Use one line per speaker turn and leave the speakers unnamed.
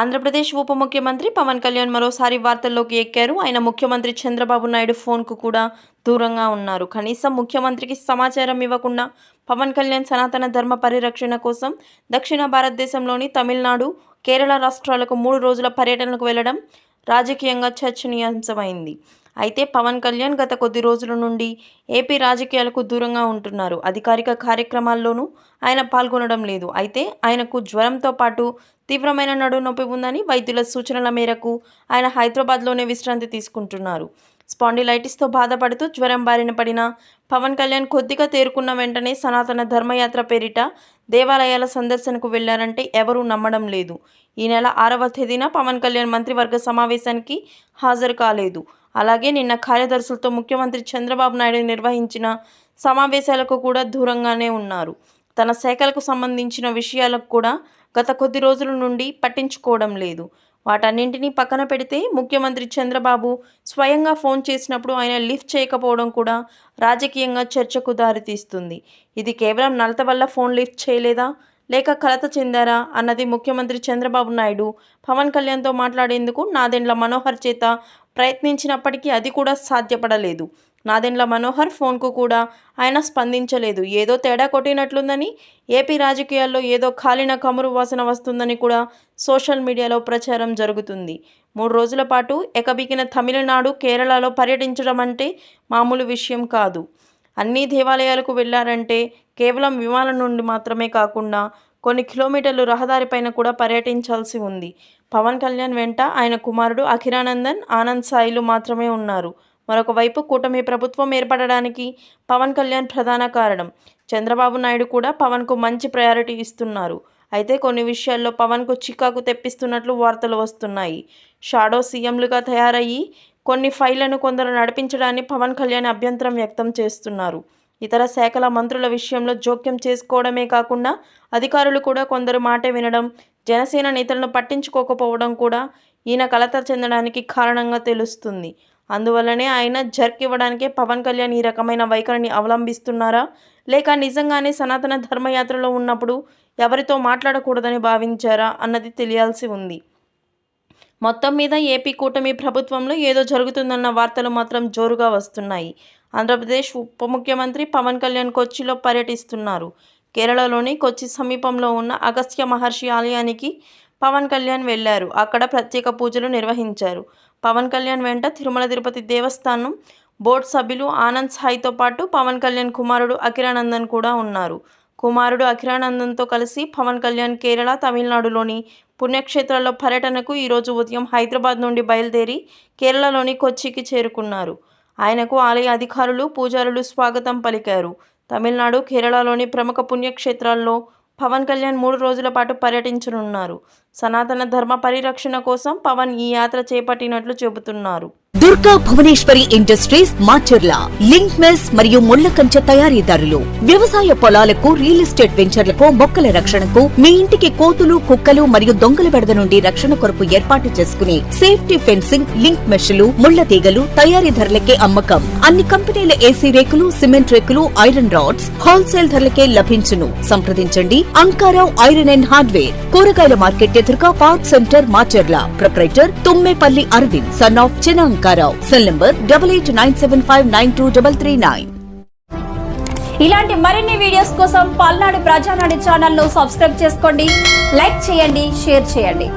ఆంధ్రప్రదేశ్ ఉప ముఖ్యమంత్రి పవన్ కళ్యాణ్ మరోసారి వార్తల్లోకి ఎక్కారు. ఆయన ముఖ్యమంత్రి చంద్రబాబు నాయుడు ఫోన్కు కూడా దూరంగా ఉన్నారు. కనీసం ముఖ్యమంత్రికి సమాచారం ఇవ్వకుండా పవన్ కళ్యాణ్ సనాతన ధర్మ పరిరక్షణ కోసం దక్షిణ భారతదేశంలోని తమిళనాడు కేరళ రాష్ట్రాలకు మూడు రోజుల పర్యటనకు వెళ్ళడం రాజకీయంగా చర్చనీయాంశమైంది. అయితే పవన్ కళ్యాణ్ గత కొద్ది రోజుల నుండి ఏపీ రాజకీయాలకు దూరంగా ఉంటున్నారు. అధికారిక కార్యక్రమాల్లోనూ ఆయన పాల్గొనడం లేదు. అయితే ఆయనకు జ్వరంతో పాటు తీవ్రమైన నడునొప్పి ఉందని వైద్యుల సూచనల మేరకు ఆయన హైదరాబాద్లోనే విశ్రాంతి తీసుకుంటున్నారు. స్పాండిలైటిస్తో బాధపడుతూ జ్వరం బారిన పడిన పవన్ కళ్యాణ్ కొద్దిగా తేరుకున్న వెంటనే సనాతన ధర్మయాత్ర పేరిట దేవాలయాల సందర్శనకు వెళ్ళారంటే ఎవరూ నమ్మడం లేదు. ఈ నెల ఆరవ తేదీన పవన్ కళ్యాణ్ మంత్రివర్గ సమావేశానికి హాజరు కాలేదు. అలాగే నిన్న కార్యదర్శులతో ముఖ్యమంత్రి చంద్రబాబు నాయుడు నిర్వహించిన సమావేశాలకు కూడా దూరంగానే ఉన్నారు. తన శాఖలకు సంబంధించిన విషయాలకు కూడా గత కొద్ది రోజుల నుండి పట్టించుకోవడం లేదు. వాటన్నింటినీ పక్కన పెడితే ముఖ్యమంత్రి చంద్రబాబు స్వయంగా ఫోన్ చేసినప్పుడు ఆయన లిఫ్ట్ చేయకపోవడం కూడా రాజకీయంగా చర్చకు దారితీస్తుంది. ఇది కేవలం నలత వల్ల ఫోన్ లిఫ్ట్ చేయలేదా? లేక కలత చెందారా అన్నది ముఖ్యమంత్రి చంద్రబాబు నాయుడు పవన్ కళ్యాణ్తో మాట్లాడేందుకు నాదెండ్ల మనోహర్ చేత ప్రయత్నించినప్పటికీ అది కూడా సాధ్యపడలేదు. నాదెండ్ల మనోహర్ ఫోన్కు కూడా ఆయన స్పందించలేదు. ఏదో తేడా కొట్టినట్లుందని ఏపీ రాజకీయాల్లో ఏదో కాలిన కమురు వాసన వస్తుందని కూడా సోషల్ మీడియాలో ప్రచారం జరుగుతుంది. మూడు రోజుల పాటు ఎకబికిన తమిళనాడు కేరళలో పర్యటించడం అంటే మామూలు విషయం కాదు. అన్ని దేవాలయాలకు వెళ్ళారంటే కేవలం విమానం నుండి మాత్రమే కాకుండా కొన్ని కిలోమీటర్లు రహదారిపైన కూడా పర్యటించాల్సి ఉంది. పవన్ కళ్యాణ్ వెంట ఆయన కుమారుడు అఖిరానందన్ ఆనంద్ సాయిలు మాత్రమే ఉన్నారు. మరొక వైపు కూటమి ప్రభుత్వం ఏర్పడడానికి పవన్ కళ్యాణ్ ప్రధాన కారణం. చంద్రబాబు నాయుడు కూడా పవన్కు మంచి ప్రయారిటీ ఇస్తున్నారు. అయితే కొన్ని విషయాల్లో పవన్కు చికాకు తెప్పిస్తున్నట్లు వార్తలు వస్తున్నాయి. షాడో సీఎంలుగా తయారయ్యి కొన్ని ఫైళ్ళను కొందరు నడిపించడాన్ని పవన్ కళ్యాణ్ అభ్యంతరం వ్యక్తం చేస్తున్నారు. ఇతర శాఖల మంత్రుల విషయంలో జోక్యం చేసుకోవడమే కాకుండా అధికారులు కూడా కొందరు మాట వినడం జనసేన నేతలను పట్టించుకోకపోవడం కూడా ఈయన కలత చెందడానికి కారణంగా తెలుస్తుంది. అందువల్లనే ఆయన జర్క్ ఇవ్వడానికే పవన్ కళ్యాణ్ ఈ రకమైన వైఖరిని అవలంబిస్తున్నారా? లేక నిజంగానే సనాతన ధర్మయాత్రలో ఉన్నప్పుడు ఎవరితో మాట్లాడకూడదని భావించారా? అన్నది తెలియాల్సి ఉంది. మొత్తం మీద ఏపీ కూటమి ప్రభుత్వంలో ఏదో జరుగుతుందన్న వార్తలు మాత్రం జోరుగా వస్తున్నాయి. ఆంధ్రప్రదేశ్ ఉప ముఖ్యమంత్రి పవన్ కళ్యాణ్ కొచ్చిలో పర్యటిస్తున్నారు. కేరళలోని కొచ్చి సమీపంలో ఉన్న అగస్త్య మహర్షి ఆలయానికి పవన్ కళ్యాణ్ వెళ్ళారు. అక్కడ ప్రత్యేక పూజలు నిర్వహించారు. పవన్ కళ్యాణ్ వెంట తిరుమల తిరుపతి దేవస్థానం బోర్డు సభ్యులు ఆనంద్ సాయితో పాటు పవన్ కళ్యాణ్ కుమారుడు అఖిరానందన్ కూడా ఉన్నారు. కుమారుడు అఖిరానందంతో కలిసి పవన్ కళ్యాణ్ కేరళ తమిళనాడులోని పుణ్యక్షేత్రాల్లో పర్యటనకు ఈరోజు ఉదయం హైదరాబాద్ నుండి బయలుదేరి కేరళలోని కొచ్చికి చేరుకున్నారు. ఆయనకు ఆలయ అధికారులు పూజారులు స్వాగతం పలికారు. తమిళనాడు కేరళలోని ప్రముఖ పుణ్యక్షేత్రాల్లో పవన్ కళ్యాణ్ మూడు రోజుల పాటు పర్యటించనున్నారు. సనాతన ధర్మ పరిరక్షణ కోసం పవన్ ఈ యాత్ర చేపట్టినట్లు చెబుతున్నారు.
Durga Bhuvaneshwari industries Macherla link mesh మరియు ముళ్ళ కంచె తయారీదారులు వ్యవసాయ పొలాలకు రియల్ ఎస్టేట్ వెంచర్లకు మొక్కల రక్షణకు మీ ఇంటికి కోతులు కుక్కలు మరియు దొంగల బెడద నుండి రక్షణ కొరకు ఏర్పాటు చేసుకునే సేఫ్టీ ఫెన్సింగ్ లింక్ మెష్లు ముళ్ళ తీగలు తయారీ ధరలకే అమ్మకం. అన్ని కంపెనీల ఏసీ రేకులు సిమెంట్ రేకులు ఐరన్ రాడ్స్ హోల్సేల్ ధరలకే లభించును. సంప్రదించండి. అంకారావు ఐరన్ అండ్ హార్డ్వేర్ కూరగాయల మార్కెట్ ఎదురుగా park centre Macherla. Proprietor Tummepalli Aravind son of Chinna Ankarao cell number double eight nine seven five nine two double three nine
ఇలాంటి మరిన్ని videos కోసం పల్నాడు ప్రజానాడు ఛానల్ను సబ్స్క్రైబ్ చేసుకోండి లైక్ చేయండి షేర్ చేయండి.